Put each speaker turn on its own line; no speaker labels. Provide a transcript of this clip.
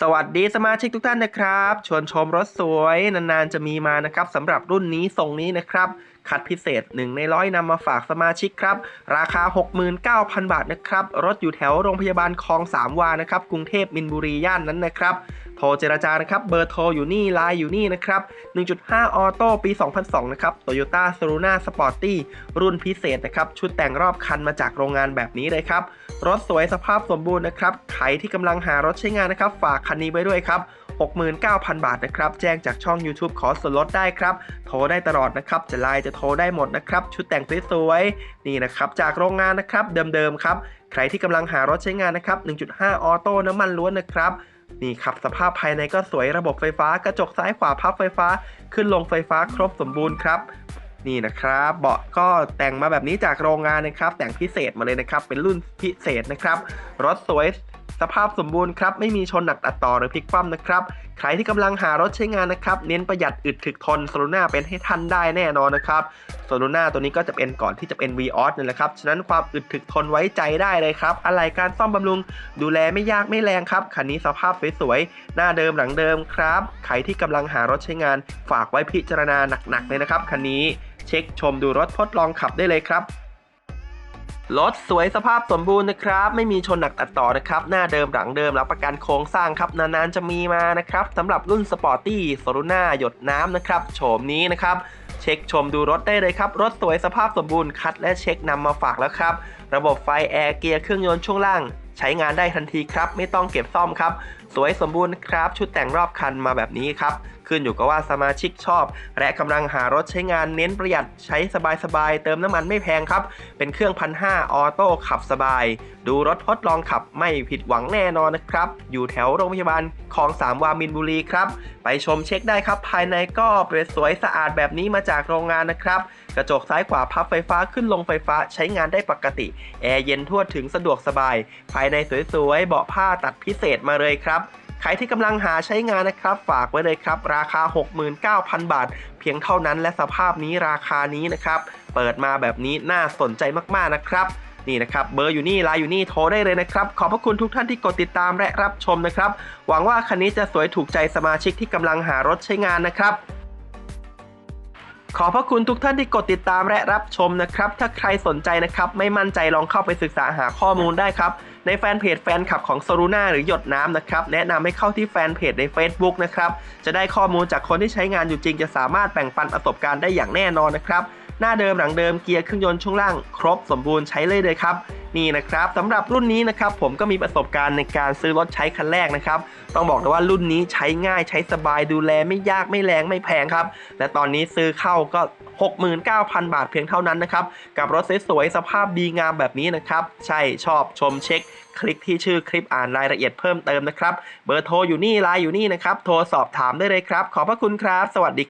สวัสดีสมาชิกทุกท่านนะครับ ชวนชมรถสวยนานๆจะมีมานะครับสำหรับรุ่นนี้ทรงนี้นะครับ คัดพิเศษ 1 ในร้อยนำมาฝากสมาชิกครับ ราคา 69,000 บาทนะครับ รถอยู่แถวโรงพยาบาลคลองสามวานะครับ กรุงเทพมินบุรีย่านนั้นนะครับ ทรเจราจานะครับ เบอร์โทรอยู่นี่ไลน์อยู่นี่นะครับ 1.5 ออโต้ปี 2002 นะครับ Toyota s o l u n a Sporty รุ่นพิเศษนะครับ ชุดแต่งรอบคันมาจากโรงงานแบบนี้เลยครับ รถสวยสภาพสมบูรณ์นะครับใครที่กำลังหารถใช้งานนะครับ ฝากคันนี้ไว้ด้วยครับ69,000 บาทนะครับ แจ้งจากช่อง YouTube ขอส่วนลดได้ครับ โทรได้ตลอดนะครับ จะไลน์จะโทรได้หมดนะครับ ชุดแต่งสวยๆ นี่นะครับ จากโรงงานนะครับ เดิมๆ ครับ ใครที่กำลังหารถใช้งานนะครับ 1.5 ออโต้น้ำมันล้วนนะครับ นี่ครับสภาพภายในก็สวยระบบไฟฟ้ากระจกซ้ายขวาพับไฟฟ้า ขึ้นลงไฟฟ้าครบสมบูรณ์ครับ นี่นะครับ เบาะก็แต่งมาแบบนี้จากโรงงานนะครับ แต่งพิเศษมาเลยนะครับ เป็นรุ่นพิเศษนะครับ รถสวยสภาพสมบูรณ์ครับ ไม่มีชนหนักตัดต่อหรือพลิกคว่ำนะครับ ใครที่กำลังหารถใช้งานนะครับ เน้นประหยัดอึดถึกทนโซลูน่าเป็นให้ท่านได้แน่นอนนะครับโซลูน่าตัวนี้ก็จะเป็นก่อนที่จะเป็น v ีออสนี่แหละครับ ฉะนั้นความอึดถึกทนไว้ใจได้เลยครับ อะไรการซ่อมบำรุงดูแลไม่ยากไม่แรงครับ คันนี้สภาพสวยๆ หน้าเดิมหลังเดิมครับ ใครที่กำลังหารถใช้งาน ฝากไว้พิจารณาหนักๆเลยนะครับคันนี้เช็คชมดูรถทดลองขับได้เลยครับ รถสวยสภาพสมบูรณ์นะครับ ไม่มีชนหนักตัดต่อนะครับ หน้าเดิมหลังเดิมรับประกันโครงสร้างครับ นานๆจะมีมานะครับสำหรับรุ่นสปอร์ตี้โซลูน่าหยดน้ำนะครับโฉมนี้นะครับ เช็คชมดูรถได้เลยครับ รถสวยสภาพสมบูรณ์คัดและเช็คนำมาฝากแล้วครับ ระบบไฟแอร์เกียร์เครื่องยนต์ช่วงล่าง ใช้งานได้ทันทีครับ ไม่ต้องเก็บซ่อมครับ สวยสมบูรณ์ครับ ชุดแต่งรอบคันมาแบบนี้ครับ ขึ้นอยู่กับว่าสมาชิกชอบ และกำลังหารถใช้งานเน้นประหยัดใช้สบายๆ เติมน้ำมันไม่แพงครับ เป็นเครื่องพันห้าออโต้ขับสบาย ดูรถทดลองขับไม่ผิดหวังแน่นอนนะครับ อยู่แถวโรงพยาบาลคลองสามวามินบุรีครับ ไปชมเช็คได้ครับ ภายในก็เป็นสวยสะอาดแบบนี้มาจากโรงงานนะครับ กระจกซ้ายขวาพับไฟฟ้าขึ้นลงไฟฟ้าใช้งานได้ปกติ แอร์เย็นทั่วถึงสะดวกสบาย ภายในสวยๆ เบาะผ้าตัดพิเศษมาเลยครับ ใครที่กำลังหาใช้งานนะครับ ฝากไว้เลยครับ ราคา 69,000 บาท เพียงเท่านั้นและสภาพนี้ราคานี้นะครับ เปิดมาแบบนี้น่าสนใจมากๆนะครับนี่นะครับเบอร์อยู่นี่ไลน์อยู่นี่โทรได้เลยนะครับ ขอบพระคุณทุกท่านที่กดติดตามและรับชมนะครับ หวังว่าคันนี้จะสวยถูกใจสมาชิกที่กำลังหารถใช้งานนะครับขอบพระคุณทุกท่านที่กดติดตามและรับชมนะครับ ถ้าใครสนใจนะครับ ไม่มั่นใจลองเข้าไปศึกษาหาข้อมูลได้ครับ ในแฟนเพจแฟนคลับของ s o รูน่าหรือหยดน้ำนะครับ แนะนำให้เข้าที่แฟนเพจใน Facebook นะครับ จะได้ข้อมูลจากคนที่ใช้งานอยู่จริง จะสามารถแบ่งปันประสบการณ์ได้อย่างแน่นอนนะครับ หน้าเดิมหลังเดิมเกียร์เครื่องยนต์ช่วงล่างครบสมบูรณ์ใช้เลยเลยครับนี่นะครับสำหรับรุ่นนี้นะครับผมก็มีประสบการณ์ในการซื้อรถใช้คันแรกนะครับ ต้องบอกเลยว่ารุ่นนี้ใช้ง่ายใช้สบายดูแลไม่ยากไม่แรงไม่แพงครับ และตอนนี้ซื้อเข้าก็ 69,000 บาทเพียงเท่านั้นนะครับ กับรถสวยๆสภาพดีงามแบบนี้นะครับ ใช่ชอบชมเช็ค คลิกที่ชื่อคลิปอ่านรายละเอียดเพิ่มเติมนะครับ เบอร์โทรอยู่นี่ไลน์อยู่นี่นะครับ โทรสอบถามได้เลยครับ ขอบพระคุณครับ สวัสดี